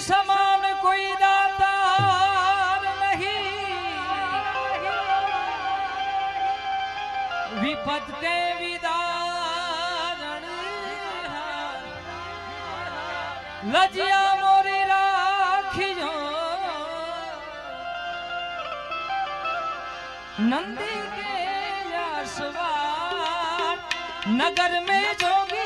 समान कोई दातार नहीं। विपद के विदारण। लजिया मोरी राखियो। नंदी के नगर में जोगी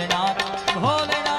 भोलेनाथ भोलेनाथ